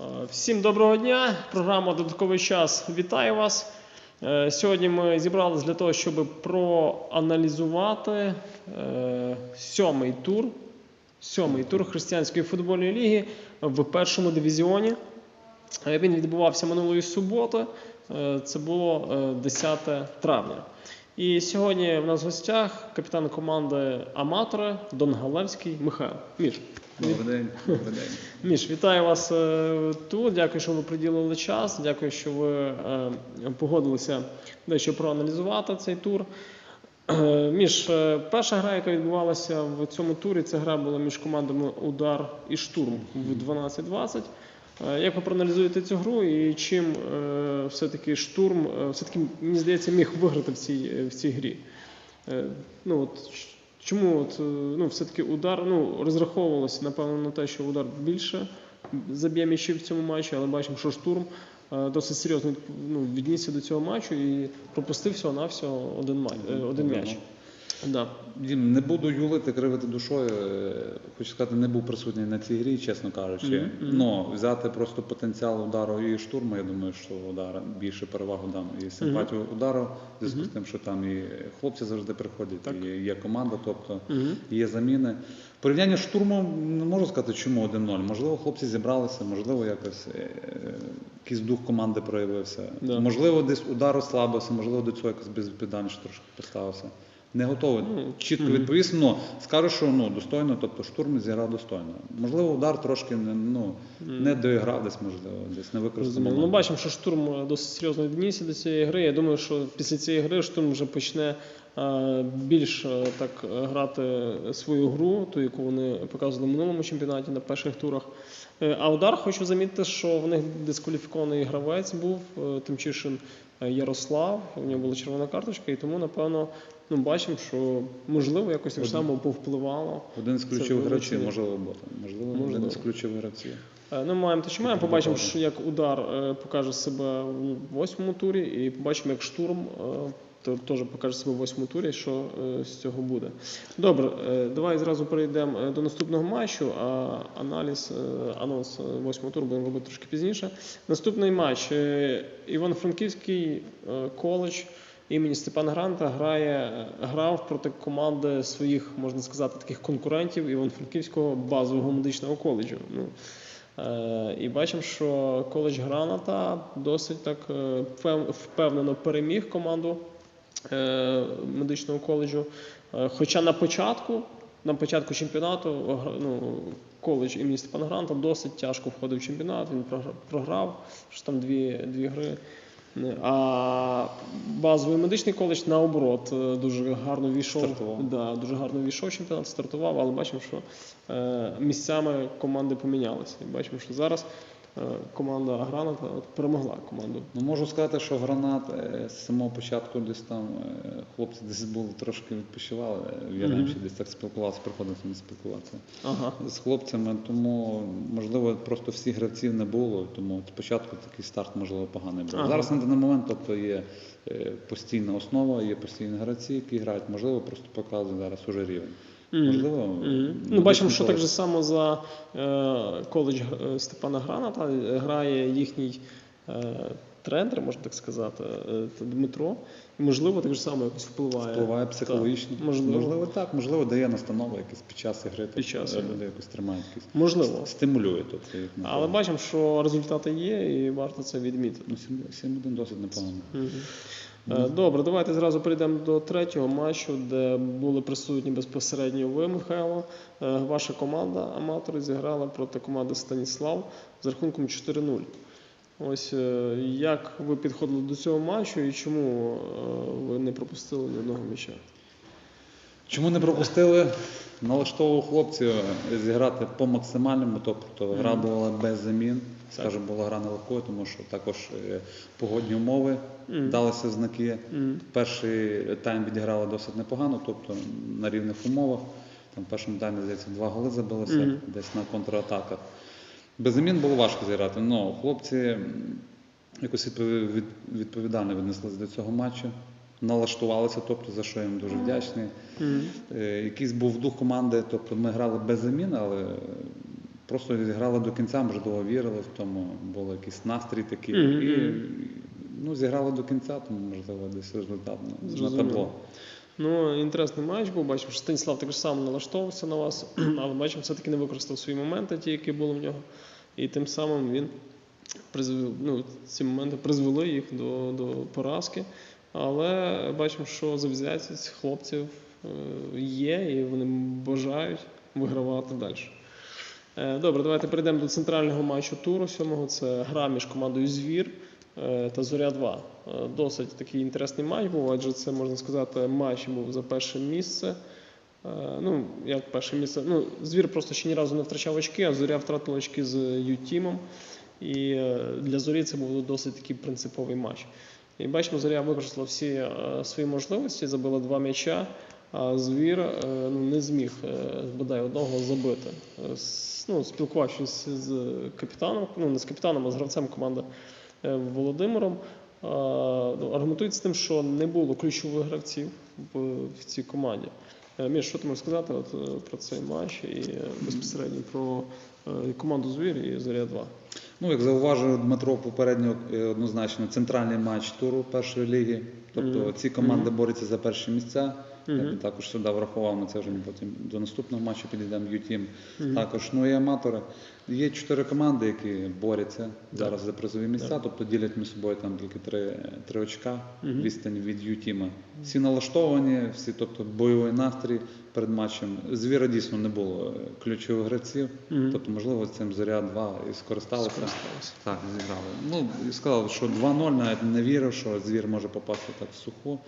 Е, Всім доброго дня. Програма Додатковий час вітає вас. Е, Сьогодні ми зібралися для того, щоб проаналізувати е, сьомий тур, сьомий тур християнської футбольної ліги в першому дивізіоні. Він відбувався минулої суботи. Це було е, 10 травня. І сьогодні в нас в гостях капітан команди аматори Дон Галевський Михайло. Міш, Добрий день, добрий день. Міш, вітаю вас е, тут. Дякую, що ви приділили час. Дякую, що ви е, погодилися дещо проаналізувати цей тур. Е, Міш, е, перша гра, яка відбувалася в цьому турі, це гра була між командами Удар і Штурм в 12-20. Е, Як ви проаналізуєте цю гру і чим е, все-таки штурм, е, все-таки, мені здається, міг виграти в цій, в цій грі? Ну, от, чому от, ну, все-таки удар ну, розраховувалося, напевно, на те, що удар більше заб'є м'ячів в цьому матчі, але бачимо, що штурм досить серйозно ну, віднісся до цього матчу і пропустив всього на всього один, один м'яч. Да. Дім, не буду юлити, кривити душою. е, Хочу сказати, не був присутній на цій грі, чесно кажучи. Мгм, мгм. Ну, взяти просто потенціал удару і штурму, я думаю, що удар більше перевагу дам. І симпатію удару, в зв'язку з тим, що там і хлопці завжди приходять, Так. і є команда, тобто Мгм. є заміни. Порівняння з штурмом не можу сказати, чому 1-0. Можливо, хлопці зібралися, можливо, якось е, якийсь дух команди проявився. Да. Можливо, десь удар ослабився, можливо, до цього якось безвідповідальніше трошки поставився. Не готовий Ну, чітко мгм. відповісти. Ну, скажу, що ну, достойно, тобто штурм зіграв достойно. Можливо, удар трошки не, ну, не доіграв десь, можливо, десь не використав. Ну, бачимо, що штурм е, досить серйозно віднісся до цієї гри. Я думаю, що після цієї гри штурм вже почне е, більш е, так грати свою гру, ту, яку вони показували в минулому чемпіонаті на перших турах. А удар хочу замітити, що в них дискваліфікований гравець був Тимчишин Ярослав. У нього була червона карточка, і тому, напевно, ну, бачимо, що можливо якось так само повпливало. Один з ключових гравців, можливо. Можливо, Можливо. один з ключових гравців. Е, Ну, маємо те, що маємо. Побачимо, що як удар е, покаже себе в восьмому турі, і побачимо, як штурм е, то- теж покаже себе в восьмому турі, що е, з цього буде. Добре, е, давай зразу перейдемо е, до наступного матчу, а аналіз, анонс восьмого туру будемо робити трошки пізніше. Наступний матч. Івано-Франківський коледж імені Степана Гранта грає, грав проти команди своїх, можна сказати, таких конкурентів Івано-Франківського базового медичного коледжу. Ну, І бачимо, що коледж Граната досить так впевнено переміг команду медичного коледжу. Е, Хоча на початку, на початку чемпіонату ну, коледж імені Степана Гранта досить тяжко входив в чемпіонат, він програв, що там дві, дві гри. А базовий медичний коледж наоборот е, дуже гарно війшов. Стартував. Да, дуже гарно війшов чемпіонат, стартував, але бачимо, що е, місцями команди помінялися. І бачимо, що зараз е, команда Граната от перемогла команду. Ну, можу сказати, що гранат е, з самого початку десь там е, хлопці десь були трошки відпочивали. е, В Яремчі десь так спілкувалися, приходилося не спілкуватися Ага. з хлопцями, тому можливо просто всіх гравців не було, тому спочатку такий старт можливо поганий був. Ага. Зараз на даний момент, тобто є е, постійна основа, є постійні гравці, які грають. Можливо, просто показує зараз уже рівень. Можливо, Mm -hmm. Ну, бачимо, що так же само за е, коледж е, Степана Граната е, грає їхній е, тренер, можна так сказати, е, це Дмитро. І, можливо, так же само якось впливає. Впливає психологічно. Так, можливо. можливо, так, можливо, дає настанови якісь під час гри. Під час гри. люди якось тримають якісь. Можливо. Стимулює, тобто Але бачимо, що результати є, і варто це відмітити. Ну, 7-1 досить непогано. Мгм. Е, Добре, давайте зразу перейдемо до третього матчу, де були присутні безпосередньо ви, Михайло. Е, Ваша команда аматори зіграла проти команди Станіслав з рахунком 4-0. Ось е, як ви підходили до цього матчу і чому е, ви не пропустили ні одного м'яча? Чому не пропустили? Налаштовував хлопців зіграти по максимальному, тобто гра була без замін. Скажімо, була гра нелегкою, тому що також е, погодні умови далися знаки. Перший тайм відіграли досить непогано, тобто на рівних умовах. Там в першому таймі, здається, два голи забилися десь на контратаках. Без замін було важко зіграти. Ну, хлопці якось відпові- від- відповідально віднеслися до цього матчу, налаштувалися, тобто за що я їм дуже вдячний. Е, Якийсь був дух команди, тобто ми грали без замін, але просто зіграли до кінця, можливо, вірили в тому, був якийсь настрій такий. Мгм, І ну, зіграли до кінця, тому можливо десь результат на, на табло. Ну, інтересний матч був. Бачимо, що Станіслав також сам налаштовувався на вас, але бачимо, все-таки не використав свої моменти, ті, які були в нього. І тим самим він призвів, ну, ці моменти призвели їх до, до поразки. Але бачимо, що завзятість хлопців е, є, і вони бажають вигравати далі. Е, Добре, давайте перейдемо до центрального матчу туру сьомого. Це гра між командою Звір та Зоря 2. Е, Досить такий інтересний матч був, адже це можна сказати, матч був за перше місце. Е, Ну, як перше місце. Ну, звір просто ще ні разу не втрачав очки, а зоря втратила очки з Ютімом. І е, для зорі це був досить такий принциповий матч. І бачимо, зоря використала всі е, свої можливості, забила два м'яча, а звір е, ну, не зміг е, бодай одного забити. Е, Ну, спілкувавшись з капітаном, ну не з капітаном, а з гравцем команди е, Володимиром, е, ну, тим, що не було ключових гравців в, цій команді. Е, Міш, що ти можеш сказати от, е, про цей матч і е, безпосередньо про е, команду Звір і Зоря 2? Ну, як зауважив Дмитро попередньо е, однозначно центральний матч туру першої ліги. Тобто ці команди борються за перші місця. Я Мгм. би також сюди врахував, на це вже потім до наступного матчу підійдемо Ютім. Мгм. Також ну і аматори. Є чотири команди, які борються зараз за призові місця, Так. тобто ділять між собою там тільки три, три очка відстань від Ютіма. Всі налаштовані, всі, тобто бойовий настрій перед матчем. Звіра дійсно не було е, ключових гравців, тобто, можливо, цим зоря 2 і скористалися. Скористалися. Так, зіграли. Ну, і сказав, що 2-0, навіть не вірив, що звір може попасти так в суху.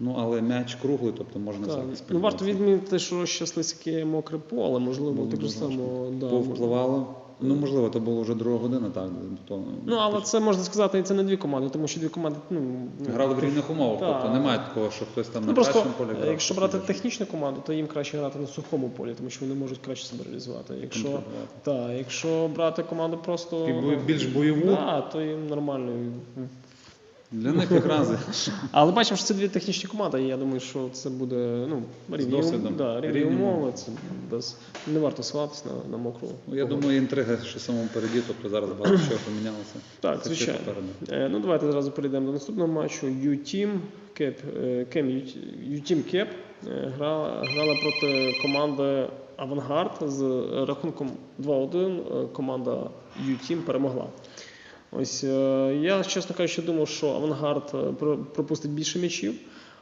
Ну, але м'яч круглий, тобто можна Так. всяке Ну, варто відмітити, що ще слизьке мокре поле, можливо, так дуже само. Да, Повпливало. Ну, можливо, то було вже друга година, так. То, Ну, але це можна сказати, і це не дві команди, тому що дві команди ну, ну, Грали в рівних умовах, Так. тобто немає такого, що хтось там Ну, на просто, кращому полі е, грав. якщо брати технічну команду, то їм краще грати на сухому полі, тому що вони можуть краще себе реалізувати. Якщо, та, якщо брати команду просто І більш бойову. да, то їм нормально. Для них якраз Але бачимо, що це дві технічні команди, і я думаю, що це буде ну, рівні, досвідом. да, рівні Рівні умови. Це без, не варто сватись на, на мокру. Ну, я погоду. думаю, інтрига ще самому переді, тобто зараз багато чого помінялося. Так, Це ще звичайно. попереду. Е, Ну, давайте зразу перейдемо до наступного матчу. U-Team Cap, е, Кем U-Team Cap е, грала, грала проти команди Авангард з рахунком 2-1. Е, Команда U-Team перемогла. Ось е, я, чесно кажучи, думав, що Авангард е, пропустить більше м'ячів.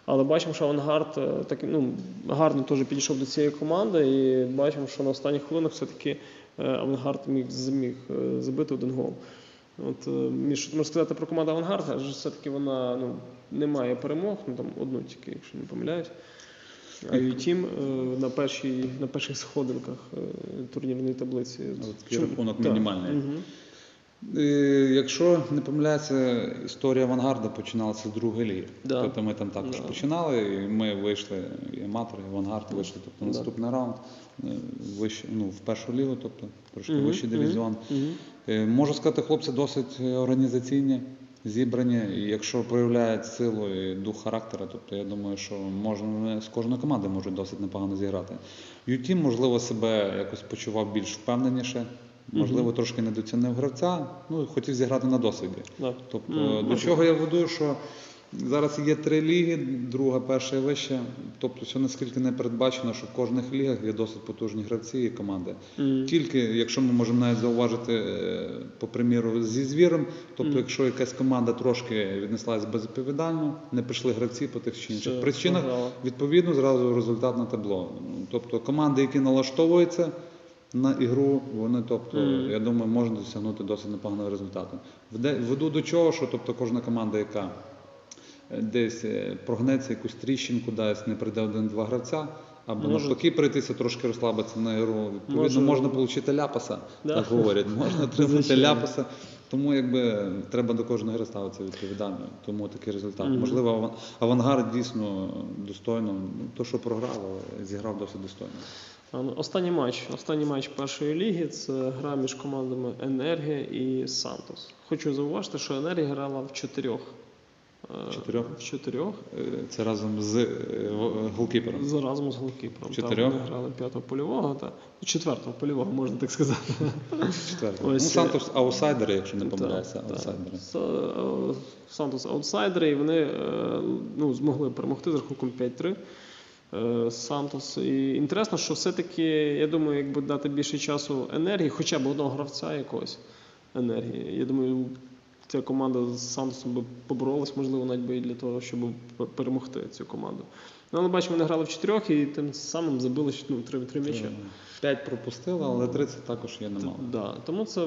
Але бачимо, що Авангард е, так, ну, гарно теж підійшов до цієї команди, і бачимо, що на останніх хвилинах все-таки Авангард міг, зміг забити один гол. От, що ти сказати про команду Авангард, адже все-таки вона ну, не має перемог, ну там одну тільки, якщо не помиляюсь. А Ютім е, на, першій, на перших сходинках турнірної таблиці. От Чому- рахунок мінімальний. мгм. Е, Якщо не помиляється, історія авангарда починалася з другої ліги. Да. Тобто ми там також Да. починали, і ми вийшли, і аматори, і авангард вийшли. Тобто Да. наступний раунд е, вище, ну, в першу лігу, тобто трошки Мгм, вищий дивізіон. мгм. Е, Можу сказати, хлопці досить організаційні, зібрані, і якщо проявляють силу і дух характера, тобто я думаю, що можна з кожної команди можуть досить непогано зіграти. Ютім, можливо, себе якось почував більш впевненіше, можливо, трошки недоцінив гравця, ну хотів зіграти на досвіді. Да. Тобто, Мгм, до чого я веду, що зараз є три ліги, друга, перша і вища. Тобто, все наскільки не передбачено, що в кожних лігах є досить потужні гравці і команди. Мгм. Тільки, якщо ми можемо навіть зауважити, е, по приміру, зі звіром, тобто, Мгм. якщо якась команда трошки віднеслась безвідповідально, не прийшли гравці по тих чи інших Все, причинах, програла. відповідно, зразу результат на табло. Тобто команди, які налаштовуються на ігру, вони, тобто, Мгм. я думаю, можуть досягнути досить непоганого результату. Веду до чого, що тобто, кожна команда, яка е, десь е, прогнеться якусь тріщинку, десь не прийде один-два гравця, або навпаки прийтися трошки розслабитися на ігру. Відповідно, можна отримати ляпаса, Да. так говорять, можна отримати ляпаса. Тому якби треба до кожної гри ставитися відповідально. Тому такий результат. Мгм. Можливо, авангард дійсно достойно, ну, то, що програв, але зіграв досить достойно. Останній матч. Останній матч першої ліги це гра між командами Енергія і Сантос. Хочу зауважити, що Енергія грала в чотирьох Е, Чотирьох? В чотирьох. Е, Це разом з е, голкіпером. За разом з голкіпером. Чотирьох? Там вони грали п'ятого польового та ну, четвертого польового, можна так сказати. Четвертий. Ну, Сантос аутсайдери, якщо не помиляюся, аутсайдери. Сантос аутсайдери, і вони ну, змогли перемогти з рахунком 5-3. Е, Сантос. І інтересно, що все-таки, я думаю, якби дати більше часу енергії, хоча б одного гравця якогось енергії. Я думаю, ця команда з Сантосом би поборолась, можливо, навіть би і для того, щоб перемогти цю команду. Ну, але бачимо, вони грали в чотирьох і тим самим забили ну, три, три м'яча. П'ять пропустили, але 30 також є немало. Да, тому це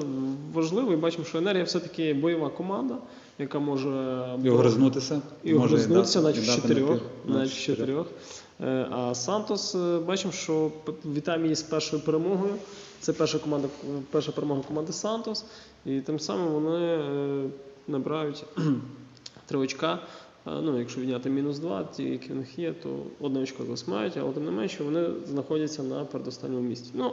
важливо і бачимо, що енергія все-таки бойова команда, яка може І огризнутися. і огризнутися навіть в чотирьох. Е, А Сантос е, бачимо, що Вітамії з першою перемогою. Це перша команда, перша перемога команди Сантос. І тим самим вони е, набирають три очка. Е, Ну, якщо відняти мінус два, ті, які в них є, то одне очко мають, але тим не менше вони знаходяться на передостанньому місці. Ну, Е,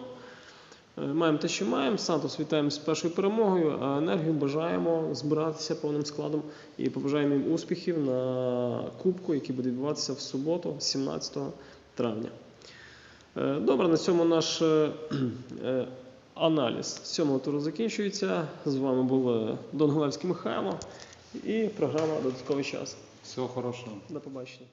Маємо те, що маємо. Сантос вітаємо з першою перемогою, а енергію бажаємо збиратися повним складом і побажаємо їм успіхів на кубку, який буде відбуватися в суботу, 17 травня. Е, Добре, на цьому наш е, е, аналіз сьомого туру закінчується. З вами був е, Дон Гулевський Михайло і програма Додатковий час. Всього хорошого. До побачення.